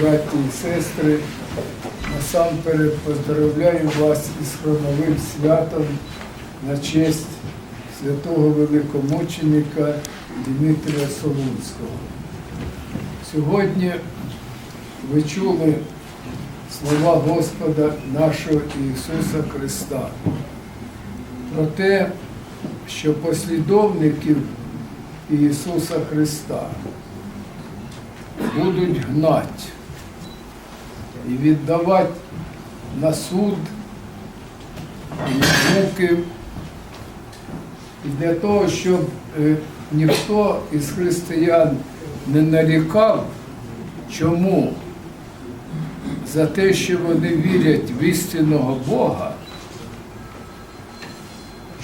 браті і сестри, насамперед поздравляю вас із хромовим святом на честь святого великомученика Дмитрія Солунського. Сьогодні ви чули слова Господа нашого Ісуса Христа про те, що послідовників Ісуса Христа будуть гнати і віддавати на суд і муки, і для того, щоб е, ніхто із християн не нарікав, чому за те, що вони вірять в істинного Бога,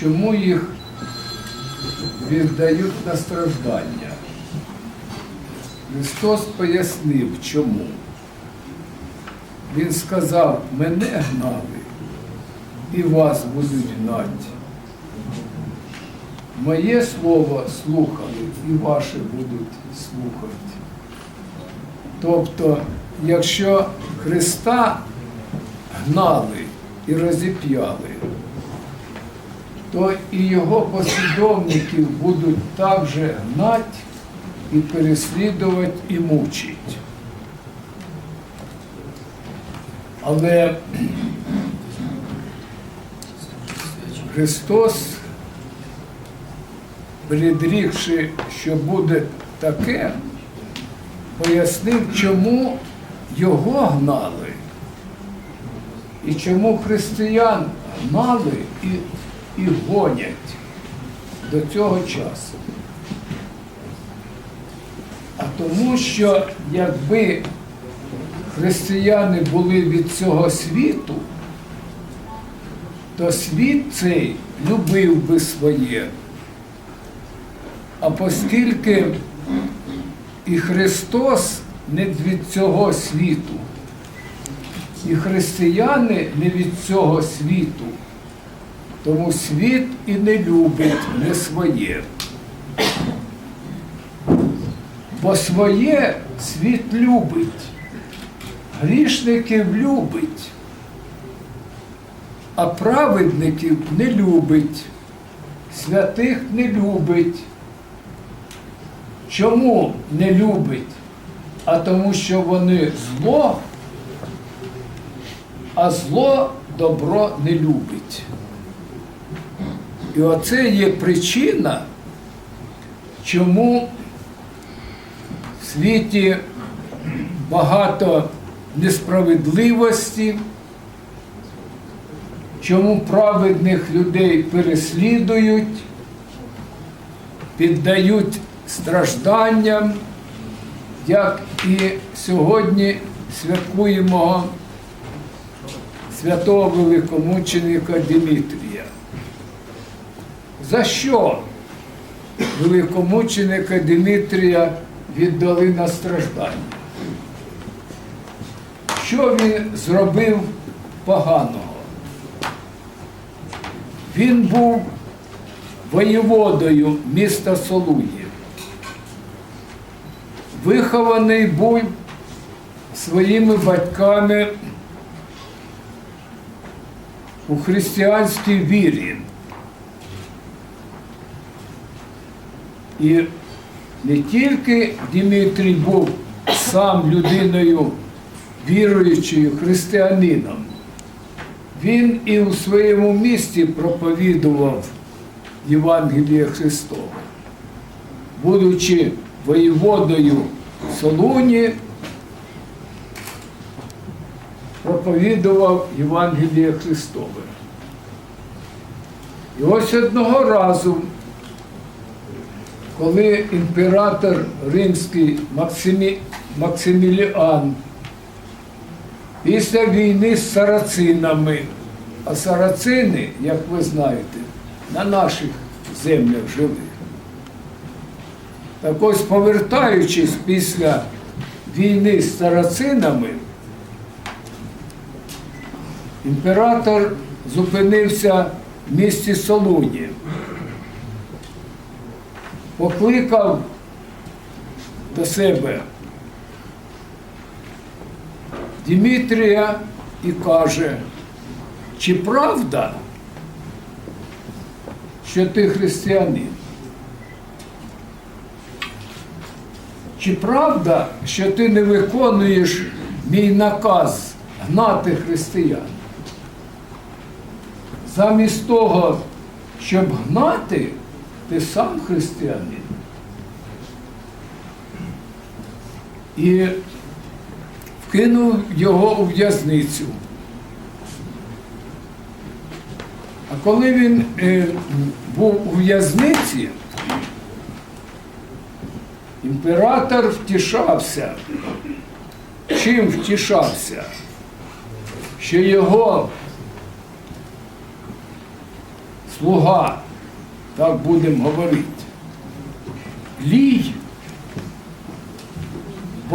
чому їх віддають на страждання. Христос пояснив, чому. Він сказав, мене гнали і вас будуть гнати. Моє слово слухали і ваше будуть слухати. Тобто, якщо Христа гнали і розіп'яли, то і його послідовників будуть також гнати і переслідувати і мучити. Але Христос, предрікши, що буде таке, пояснив, чому його гнали і чому християн гнали і, і гонять до цього часу. А тому, що якби християни були від цього світу, то світ цей любив би своє. А оскільки і Христос не від цього світу, і християни не від цього світу, тому світ і не любить не своє. Бо своє світ любить, грішників любить, а праведників не любить, святих не любить. Чому не любить? А тому, що вони зло, а зло добро не любить. І оце є причина, чому в світі багато несправедливості, чому праведних людей переслідують, піддають стражданням, як і сьогодні святкуємо святого великомученика Димітрія. За що великомученика Димітрія віддали на страждання? Що він зробив поганого? Він був воєводою міста Солуї. Вихований був своїми батьками у християнській вірі. І не тільки Дмитрій був сам людиною віруючою християнином, він і у своєму місті проповідував Євангеліє Христове, будучи воєводою Солуні, проповідував Євангеліє Христове. І ось одного разу, коли імператор римський Максимі... Максиміліан після війни з сарацинами, а сарацини, як ви знаєте, на наших землях жили. Так ось повертаючись після війни з сарацинами, імператор зупинився в місті Солуні, покликав до себе Дімітрія і каже, чи правда, що ти християнин? Чи правда, що ти не виконуєш мій наказ гнати християн? Замість того, щоб гнати, ти сам християнин. І вкинув його у в'язницю. А коли він е, був у в'язниці, імператор втішався. Чим втішався? Що його слуга, так будемо говорити, лій в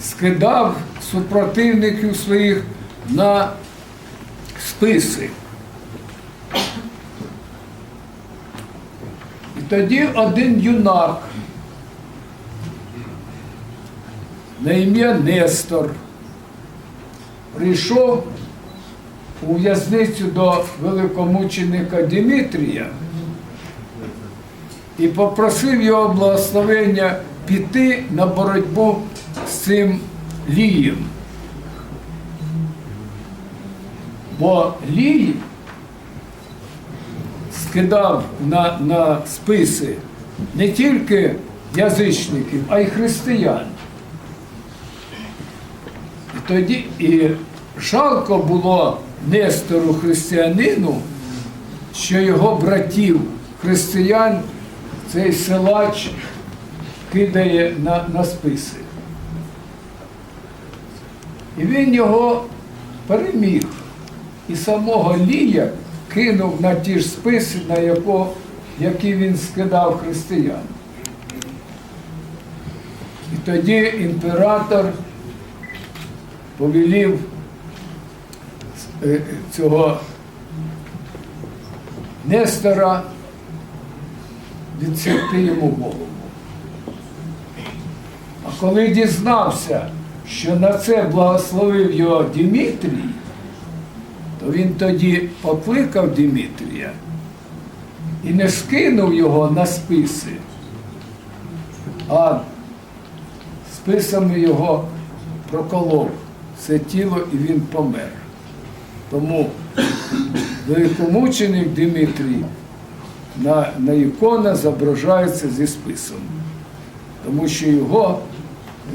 скидав супротивників своїх на списи. І тоді один юнак на ім'я Нестор прийшов у в'язницю до великомученика Димитрія і попросив його благословення піти на боротьбу з цим Лієм. Бо Лій скидав на, на списи не тільки язичників, а й християн. І тоді і жалко було Нестору християнину, що його братів християн цей силач кидає на, на списи. І він його переміг. І самого Лія кинув на ті ж списи, на яко, які він скидав християн. І тоді імператор повелів е, цього Нестора відсекти йому голову. А коли дізнався, що на це благословив його Димітрій, то він тоді покликав Димітрія і не скинув його на списи, а списами його проколов все тіло і він помер. Тому великомученик Димитрій на, на ікона зображається зі списом, тому що його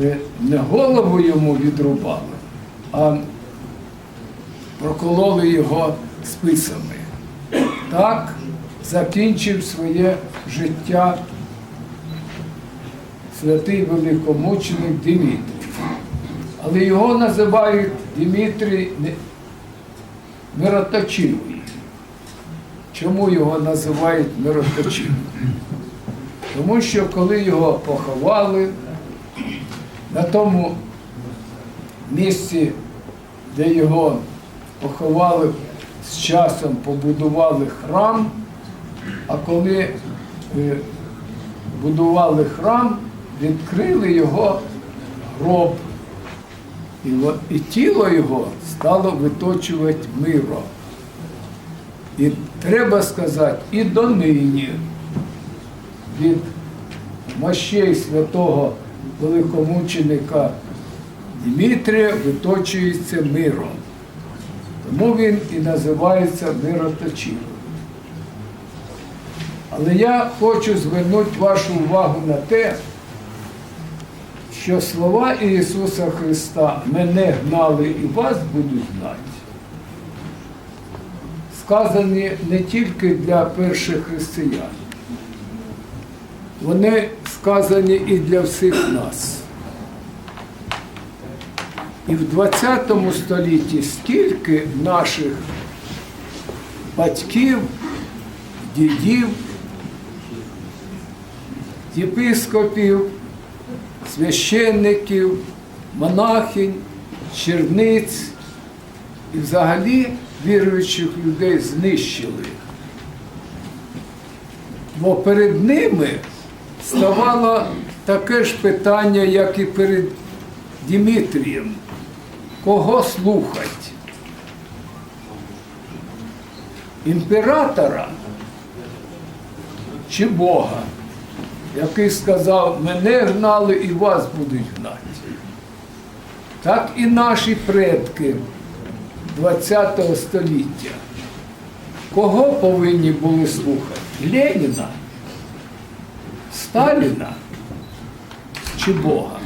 е, не голову йому відрубали, а прокололи його списами. Так закінчив своє життя святий великомученик Димітрій. Але його називають Димітрій мироточивий. Чому його називають мироточивим? Тому що коли його поховали на тому місці, де його поховали, з часом побудували храм, а коли е, будували храм, відкрили його гроб. І, тіло його стало виточувати миро. І треба сказати, і донині від мощей святого великомученика Дмитрія виточується миром. Тому він і називається мироточивим. Але я хочу звернути вашу увагу на те, що слова Ісуса Христа мене гнали і вас будуть знати, сказані не тільки для перших християн, вони сказані і для всіх нас. І в 20 столітті стільки наших батьків, дідів, єпископів, священників, монахинь, черниць і взагалі віруючих людей знищили. Бо перед ними ставало таке ж питання, як і перед Дімітрієм. Кого слухать? Імператора чи Бога, який сказав, мене гнали і вас будуть гнати. Так і наші предки ХХ століття. Кого повинні були слухати? Леніна, Сталіна чи Бога?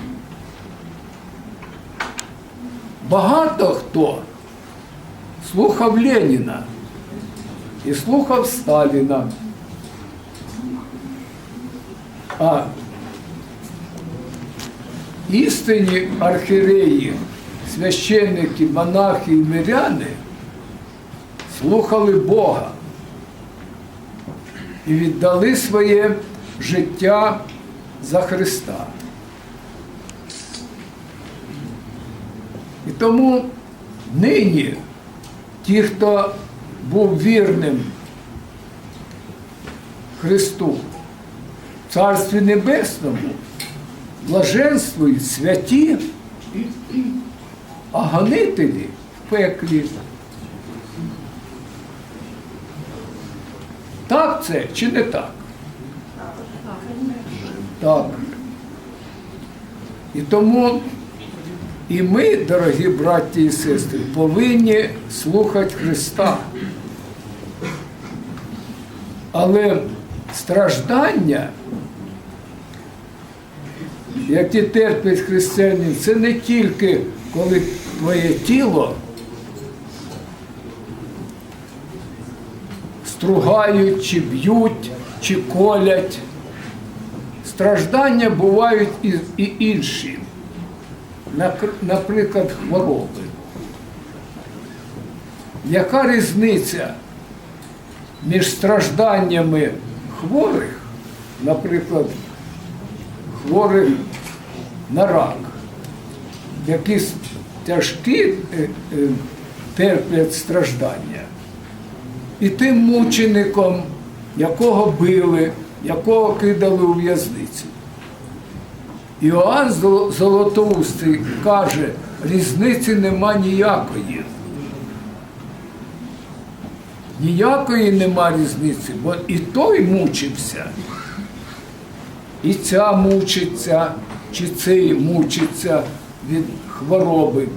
Багато хто слухав Леніна і слухав Сталіна. А істинні архіреї, священники, монахи і миряни слухали Бога і віддали своє життя за Христа. І тому нині ті, хто був вірним Христу, Царстві Небесному, блаженствують святі, а гонителі в пеклі. Так це чи не так? Так. І тому і ми, дорогі браті і сестри, повинні слухати Христа. Але страждання, які терпить християнин, це не тільки коли твоє тіло стругають, чи б'ють, чи колять. Страждання бувають і, інші, наприклад, хвороби. Яка різниця між стражданнями хворих, наприклад, хворих на рак, які с- тяжкі е, е, терплять страждання, і тим мучеником, якого били, якого кидали у в'язницю. Іоанн Зол- Золотоустий каже, різниці нема ніякої. Ніякої нема різниці, бо і той мучився, і ця мучиться, чи цей мучиться від хвороби.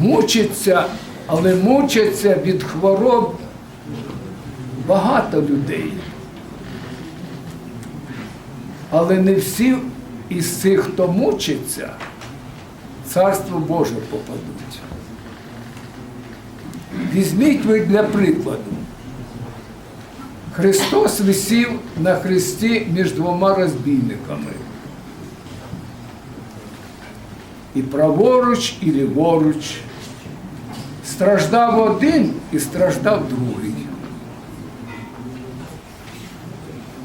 Мучиться, але мучаться від хвороб багато людей. Але не всі із цих, хто мучиться, Царство Боже попадуть. Візьміть ви для прикладу. Христос висів на хресті між двома розбійниками. І праворуч, і ліворуч. Страждав один і страждав другий.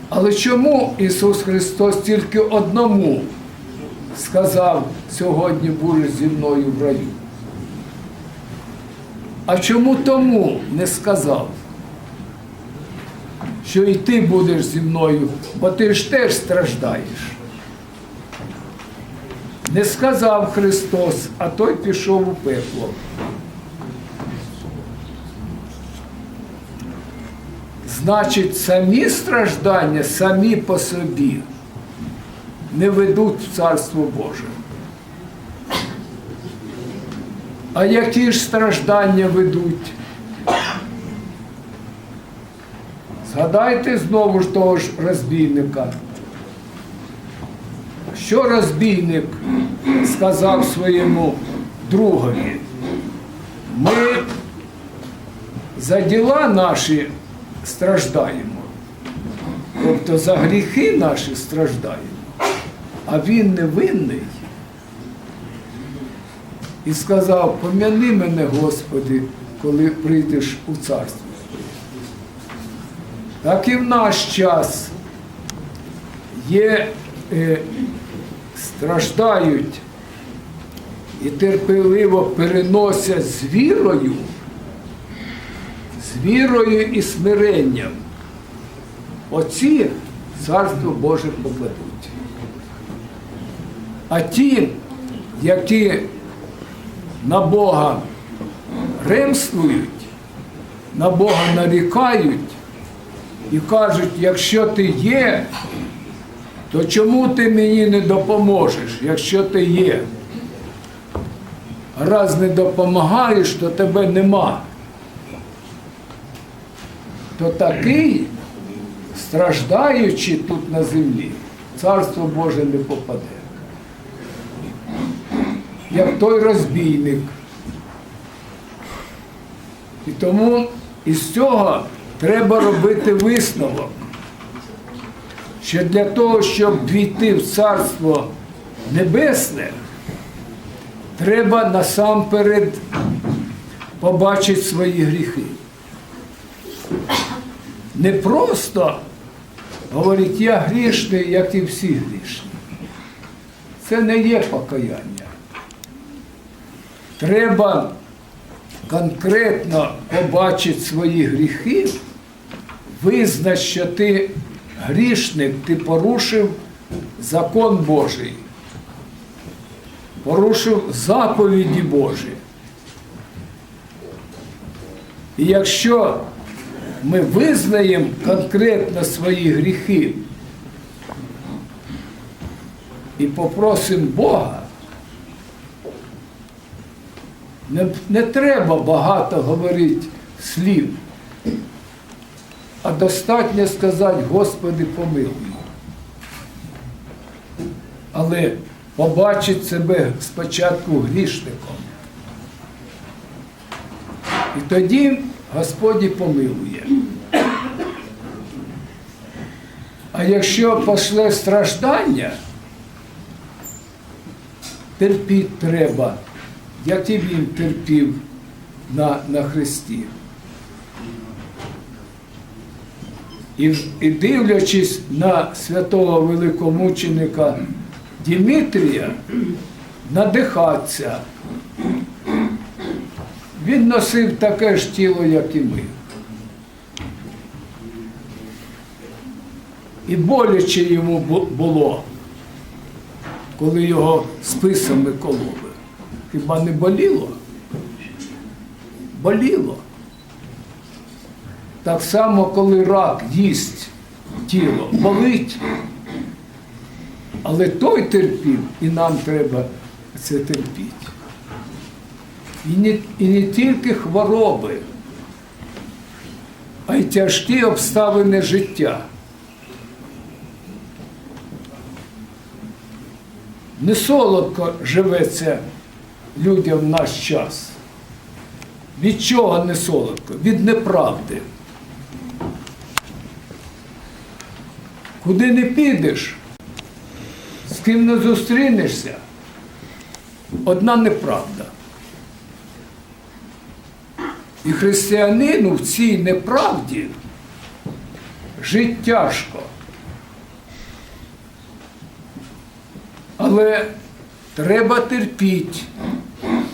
Але чому Ісус Христос тільки одному сказав, сьогодні будеш зі мною в раю? А чому тому не сказав, що і ти будеш зі мною, бо ти ж теж страждаєш? Не сказав Христос, а той пішов у пекло. Значить, самі страждання самі по собі не ведуть в Царство Боже. А які ж страждання ведуть? Згадайте знову ж того ж розбійника. Що розбійник сказав своєму другові? Ми за діла наші страждаємо, тобто за гріхи наші страждаємо, а він не винний. І сказав, пом'яни мене, Господи, коли прийдеш у царство. Так і в наш час є, е, страждають і терпеливо переносять з вірою, з вірою і смиренням. Оці Царство Боже покладуть. А ті, які на Бога ремствують, на Бога нарікають і кажуть, якщо ти є, то чому ти мені не допоможеш, якщо ти є? Раз не допомагаєш, то тебе нема. То такий, страждаючи тут на землі, царство Боже не попаде. Як той розбійник. І тому із цього треба робити висновок, що для того, щоб війти в Царство Небесне, треба насамперед побачити свої гріхи. Не просто говорить, я грішний, як і всі грішні. Це не є покаяння. Треба конкретно побачити свої гріхи, визнати, що ти грішник, ти порушив закон Божий, порушив заповіді Божі. І якщо ми визнаємо конкретно свої гріхи і попросимо Бога, не, не треба багато говорити слів, а достатньо сказати, Господи, помилуй. Але побачить себе спочатку грішником. І тоді Господь помилує. А якщо пошле страждання, терпіть треба, як і він терпів на, на Христі. І, і дивлячись на святого великомученика Дімітрія, надихатися. Він носив таке ж тіло, як і ми. І боляче йому було, коли його списами кололи. Хіба не боліло? Боліло. Так само, коли рак їсть тіло, болить. Але той терпів, і нам треба це терпіти. І не, і не тільки хвороби, а й тяжкі обставини життя. Не солодко живеться людям в наш час. Від чого не солодко? Від неправди. Куди не підеш, з ким не зустрінешся, одна неправда. І християнину в цій неправді жити тяжко. Але треба терпіти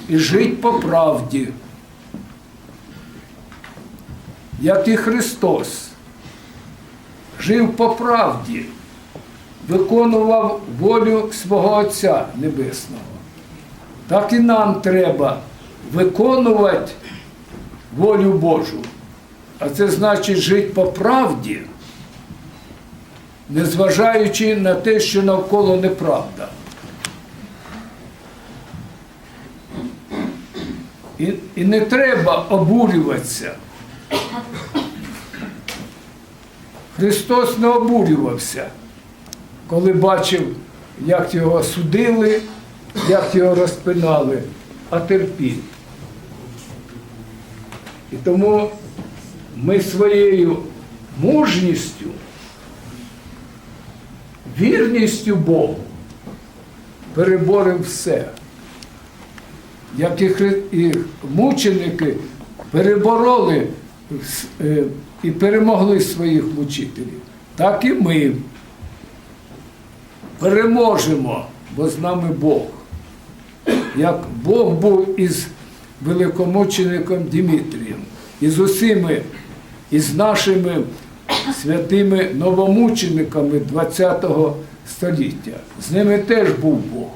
і жити по правді. Як і Христос жив по правді, виконував волю свого Отця Небесного. Так і нам треба виконувати волю Божу. А це значить жити по правді, незважаючи на те, що навколо неправда. І, і не треба обурюватися. Христос не обурювався, коли бачив, як його судили, як його розпинали, а терпів. І тому ми своєю мужністю, вірністю Богу переборемо все. Як і, мученики перебороли е, і перемогли своїх мучителів, так і ми переможемо, бо з нами Бог. Як Бог був із великомучеником Дімітрієм, і з усіми, і з нашими святими новомучениками ХХ століття. З ними теж був Бог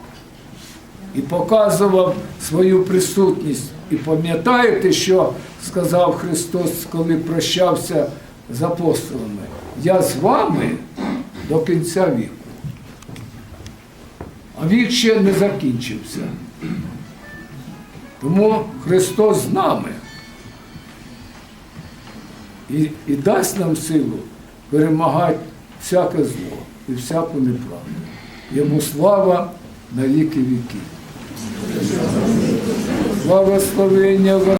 і показував свою присутність. І пам'ятаєте, що сказав Христос, коли прощався з апостолами? Я з вами до кінця віку. А вік ще не закінчився. Тому Христос з нами і, і дасть нам силу перемагати всяке зло і всяку неправду. Йому слава на віки віків. Благословення